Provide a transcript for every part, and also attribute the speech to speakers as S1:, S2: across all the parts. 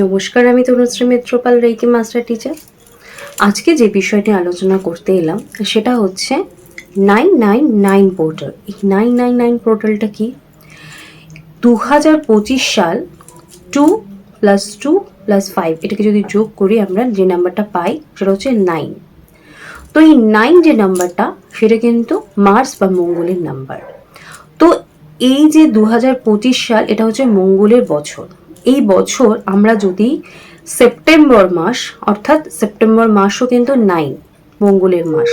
S1: নমস্কার, আমি Tanushree Mitrapal reiki, master teacher. আজকে যে বিষয়টি আলোচনা করতে এলাম, সেটা হচ্ছে নাইন নাইন নাইন পোর্টাল এই নাইন নাইন নাইন পোর্টালটা কি? দু হাজার পঁচিশ সাল two plus two plus five এটাকে যদি যোগ করি আমরা যে নাম্বারটা পাই, সেটা হচ্ছে নাইন তো এই নাইন যে নাম্বারটা সেটা কিন্তু মার্স বা মঙ্গলের নাম্বার তো এই যে দু হাজার পঁচিশ সাল, এটা হচ্ছে মঙ্গলের বছর। এই বছর আমরা যদি সেপ্টেম্বর মাস, অর্থাৎ সেপ্টেম্বর মাসও কিন্তু নাইন মঙ্গলের মাস।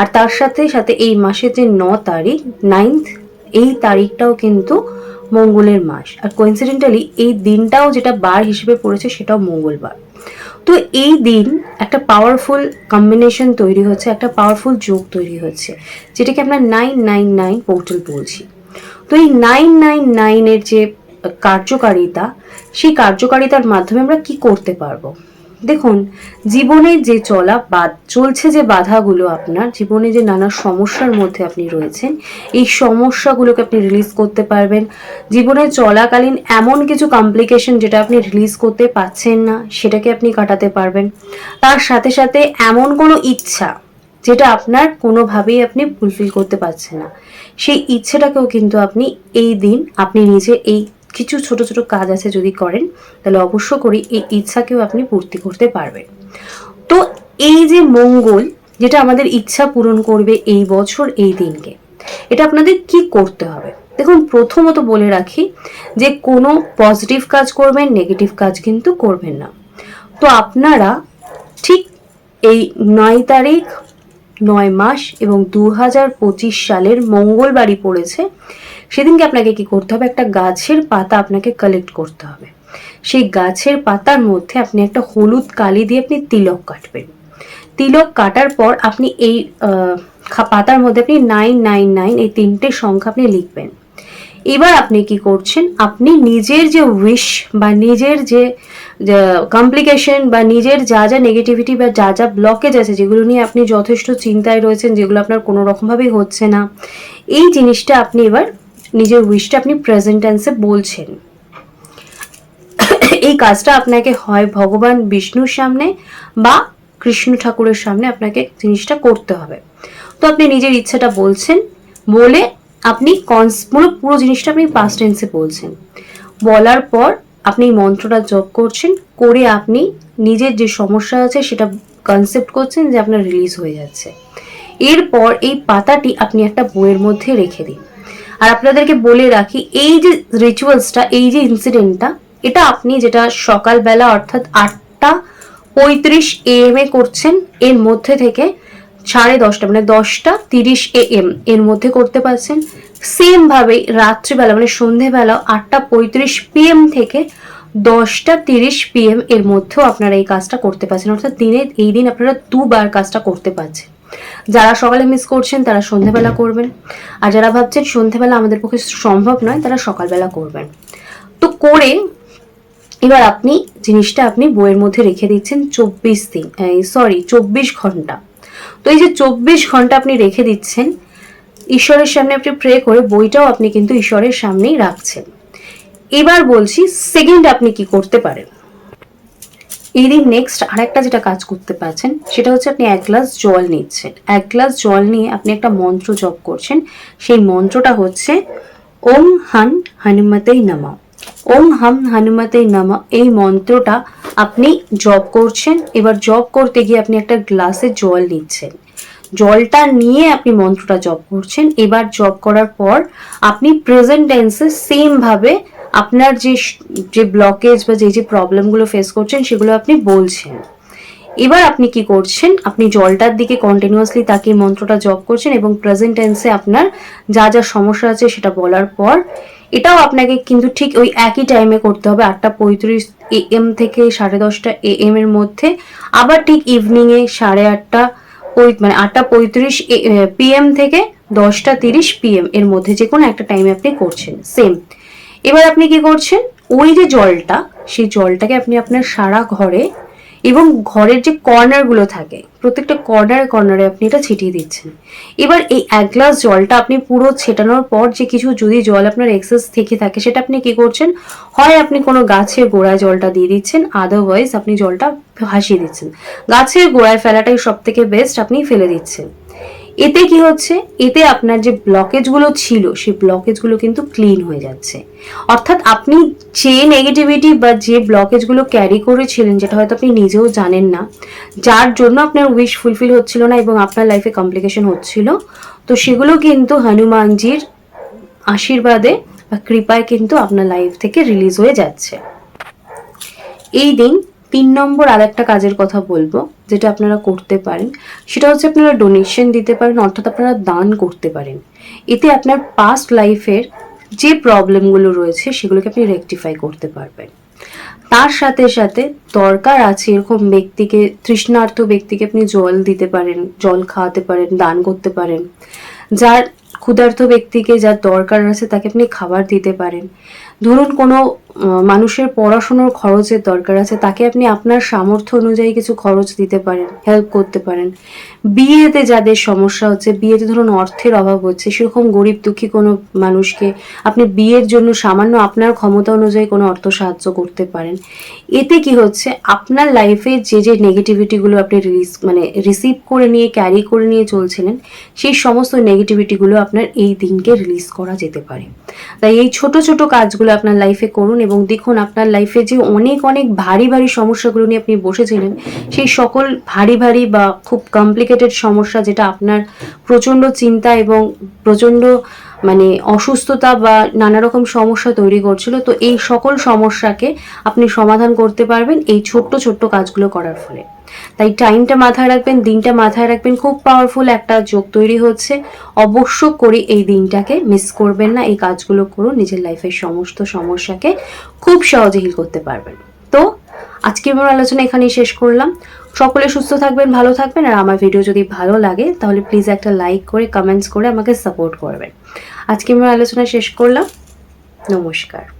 S1: আর তার সাথে সাথে এই মাসের যে ন তারিখ নাইন্থ এই তারিখটাও কিন্তু মঙ্গলের মাস। আর কোইন্সিডেন্টালি এই দিনটাও যেটা বার হিসেবে পড়েছে সেটাও মঙ্গলবার। তো এই দিন একটা পাওয়ারফুল কম্বিনেশন তৈরি হচ্ছে, একটা পাওয়ারফুল যোগ তৈরি হচ্ছে, যেটাকে আমরা নাইন নাইন নাইন পোর্টাল বলছি। তো এই নাইন নাইন নাইনের যে কার্যকারিতা, সেই কার্যকারিতার মাধ্যমে আমরা কি করতে পারব? দেখুন, জীবনে যে চলা বাদ চলছে যে বাধাগুলো আপনার, জীবনে যে নানা সমস্যার মধ্যে আপনি রয়েছেন, এই সমস্যাগুলোকে আপনি রিলিজ করতে পারবেন। জীবনে চলাকালীন এমন কিছু কমপ্লিকেশন যেটা আপনি রিলিজ করতে পাচ্ছেন না, সেটাকে আপনি কাটাতে পারবেন। তার সাথে সাথে এমন কোনো ইচ্ছা যেটা আপনার কোনোভাবেই আপনি ফুলফিল করতে পারছেন না, সেই ইচ্ছেটাকেও কিন্তু আপনি এই দিন, আপনি নিজে এই কিছু ছোট ছোট কাজ আছে যদি করেন, তাহলে অবশ্য করে এই ইচ্ছাকেও আপনি পূর্তি করতে পারবেন। তো এই যে মঙ্গল, যেটা আমাদের ইচ্ছা পূরণ করবে এই বছর, এই দিনকে, এটা আপনাদের কি করতে হবে? দেখুন, প্রথমত বলে রাখি যে কোনো পজিটিভ কাজ করবেন নেগেটিভ কাজ কিন্তু করবেন না। তো আপনারা ঠিক এই নয় তারিখ নয় মাস এবং দু পঁচিশ সালের মঙ্গলবারই পড়েছে। সেদিনকে আপনাকে কি করতে হবে? একটা গাছের পাতা আপনাকে কালেক্ট করতে হবে। সেই গাছের পাতার মধ্যে আপনি একটা হলুদ কালি দিয়ে আপনি তিলক কাটবেন। তিলক কাটার পর আপনি এই পাতার মধ্যে আপনি নাইন নাইন নাইন এই তিনটে সংখ্যা আপনি লিখবেন। এবার আপনি কি করছেন? আপনি নিজের যে উইশ বা নিজের যে কমপ্লিকেশন বা নিজের যা যা নেগেটিভিটি বা যা যা ব্লকেজ আছে, যেগুলো নিয়ে আপনি যথেষ্ট চিন্তায় রয়েছেন, যেগুলো আপনার কোনো রকমভাবেই হচ্ছে না, এই জিনিসটা আপনি এবার নিজের উইশটা আপনি প্রেজেন্ট টেন্সে বলছেন। এই কাজটা আপনাকে হয় ভগবান বিষ্ণুর সামনে বা কৃষ্ণ ঠাকুরের সামনে আপনাকে জিনিসটা করতে হবে। তো আপনি নিজের ইচ্ছাটা বলছেন, বলে আপনি কনস পুরো পুরো জিনিসটা আপনি পাস্ট টেন্সে বলছেন। বলার পর আপনি মন্ত্রটা জপ করছেন, করে আপনি নিজের যে সমস্যা আছে সেটা কনসেপ্ট করছেন যে আপনার রিলিজ হয়ে যাচ্ছে। এরপর এই পাতাটি আপনি একটা বইয়ের মধ্যে রেখে দিন। আর আপনাদেরকে বলে রাখি, এই যে রিচুয়ালসটা এই যে ইনসিডেন্টটা এটা আপনি যেটা সকালবেলা অর্থাৎ আটটা পঁয়ত্রিশ এম এ করছেন, এর মধ্যে থেকে সাড়ে দশটা মানে দশটা তিরিশ এ এম এর মধ্যে করতে পারছেন। সেম ভাবে রাত্রিবেলা মানে সন্ধেবেলা আটটা পঁয়ত্রিশ পিএম থেকে দশটা তিরিশ পিএম এর মধ্যেও আপনারা এই কাজটা করতে পারছেন। অর্থাৎ দিনে, এই দিন আপনারা দুবার কাজটা করতে পারছেন। যারা সকালে মিস করছেন, তারা সন্ধেবেলা করবেন। আর যারা ভাবছেন সন্ধেবেলা আমাদের পক্ষে সম্ভব নয়, তারা সকালবেলা করবেন। তো করে এবার আপনি জিনিসটা আপনি বইয়ের মধ্যে রেখে দিচ্ছেন চব্বিশ দিন সরি চব্বিশ ঘণ্টা। তো এই যে চব্বিশ ঘণ্টা আপনি রেখে দিচ্ছেন, ঈশ্বরের সামনে আপনি প্রে করে বইটাও আপনি কিন্তু ঈশ্বরের সামনেই রাখছেন। এবার বলছি সেকেন্ড আপনি কি করতে পারেন? দিন নেক্সট আরেকটা যেটা কাজ করতে পারছেন, সেটা হচ্ছে আপনি এক গ্লাস জল নিচ্ছেন। এক গ্লাস জল নিয়ে আপনি একটা মন্ত্র জপ করছেন, সেই মন্ত্রটা হচ্ছে, ওম হান হনুমতেই নামা। ওম হাম হনুমতেই নামা। এই মন্ত্রটা আপনি জপ করছেন, এবার জপ করতে গিয়ে আপনি একটা গ্লাসে জল নিচ্ছেন। জলটা নিয়ে আপনি মন্ত্রটা জপ করছেন, এবার জপ করার পর আপনি প্রেজেন্ট টেন্সে সেম ভাবে আপনার যে যে ব্লকেজ বা যে যে প্রবলেমগুলো ফেস করছেন, সেগুলো আপনি বলছেন। এবার আপনি কি করছেন? আপনি জলটার দিকে কন্টিনিউয়াসলি তাকিয়ে মন্ত্রটা জপ করছেন এবং প্রেজেন্ট টেন্সে আপনার যা যা সমস্যা আছে সেটা বলার পর এটাও আপনাকে কিন্তু ঠিক ওই একই টাইমে করতে হবে, আটটা পঁয়ত্রিশ এ এম থেকে সাড়ে দশটা এ এম এর মধ্যে। আবার ঠিক ইভিনিংয়ে সাড়ে আটটা মানে আটটা পঁয়ত্রিশ পিএম থেকে দশটা তিরিশ পিএম এর মধ্যে যে কোনো একটা টাইমে আপনি করছেন সেম এবার আপনি কি করছেন? ওই যে জলটা, সেই জলটাকে আপনি আপনার সারা ঘরে এবং ঘরের যে কর্নারগুলো থাকে, প্রত্যেকটা কর্নারে কর্নারে আপনি এটা ছিটিয়ে দিচ্ছেন। এবার এই এক গ্লাস জলটা আপনি পুরো ছেটানোর পর যে কিছু যদি জল আপনার এক্সেস থেকে থাকে, সেটা আপনি কি করছেন? হয় আপনি কোনো গাছের গোড়ায় জলটা দিয়ে দিচ্ছেন আদারওয়াইজ আপনি জলটা ভাসিয়ে দিচ্ছেন। গাছের গোড়ায় ফেলাটাই সব থেকে বেস্ট আপনি ফেলে দিচ্ছেন। এতে কি হচ্ছে? এতে আপনার যে ব্লকেজগুলো ছিল, সেই ব্লকেজগুলো কিন্তু ক্লিন হয়ে যাচ্ছে। অর্থাৎ আপনি যে নেগেটিভিটি বা যে ব্লকেজগুলো ক্যারি করেছিলেন, যেটা হয়তো আপনি নিজেও জানেন না, যার জন্য আপনার উইশ ফুলফিল হচ্ছিল না এবং আপনার লাইফে কমপ্লিকেশন হচ্ছিল, তো সেগুলো কিন্তু হনুমানজির আশীর্বাদে বা কৃপায় কিন্তু আপনার লাইফ থেকে রিলিজ হয়ে যাচ্ছে। এই দিন তিন নম্বর আর একটা কাজের কথা বলব, যেটা আপনারা করতে পারেন। সেটা হচ্ছে আপনারা ডোনেশন দিতে পারেন, অর্থাৎ আপনারা দান করতে পারেন। এতে আপনার পাস্ট লাইফের যে প্রবলেমগুলো রয়েছে, সেগুলোকে আপনি রেকটিফাই করতে পারবেন। তার সাথে সাথে দরকার আছে এরকম ব্যক্তিকে, তৃষ্ণার্থ ব্যক্তিকে আপনি জল দিতে পারেন, জল খাওয়াতে পারেন, দান করতে পারেন। যার ক্ষুধার্ত ব্যক্তিকে যার দরকার আছে তাকে আপনি খাবার দিতে পারেন। ধরুন কোনো মানুষের পড়াশোনার খরচের দরকার আছে, তাকে আপনি আপনার সামর্থ্য অনুযায়ী কিছু খরচ দিতে পারেন হেল্প করতে পারেন। বিয়েতে যাদের সমস্যা হচ্ছে, বিয়েতে ধরুন অর্থের অভাব হচ্ছে, সেরকম গরিব দুঃখী কোনো মানুষকে আপনি বিয়ের জন্য সামান্য আপনার ক্ষমতা অনুযায়ী কোনো অর্থ সাহায্য করতে পারেন। এতে কি হচ্ছে, আপনার লাইফে যে যে নেগেটিভিটিগুলো আপনি রিলিজ মানে রিসিভ করে নিয়ে ক্যারি করে নিয়ে চলছিলেন, সেই সমস্ত নেগেটিভিটিগুলো আপনার এই দিনকে রিলিজ করা যেতে পারে। তাই এই ছোট ছোট কাজগুলো আপনার লাইফে করুন এবং দেখুন আপনার লাইফে যে অনেক অনেক ভারী ভারী সমস্যাগুলো নিয়ে আপনি বসেছিলেন, সেই সকল ভারী ভারী বা খুব কমপ্লিকেটেড সমস্যা যেটা আপনার প্রচণ্ড চিন্তা এবং প্রচণ্ড মানে অসুস্থতা বা নানা রকম সমস্যা তৈরি করছিল, তো এই সকল সমস্যাকে আপনি সমাধান করতে পারবেন এই ছোট্ট ছোট্ট কাজগুলো করার ফলে। তাই টাইমটা মাথায় রাখবেন, দিনটা মাথায় রাখবেন। খুব পাওয়ারফুল একটা যোগ তৈরি হচ্ছে। অবশ্য করে এই দিনটাকে মিস করবেন না, এই কাজগুলো করুন, নিজের লাইফের সমস্ত সমস্যাকে খুব সহজে হিল করতে পারবেন। তো আজকে আমার আলোচনা এখানেই শেষ করলাম। সকলে সুস্থ থাকবেন, ভালো থাকবেন, আর আমার ভিডিও যদি ভালো লাগে, তাহলে প্লিজ একটা লাইক করে কমেন্টস করে আমাকে সাপোর্ট করবেন। আজকে আমার আলোচনা শেষ করলাম। নমস্কার।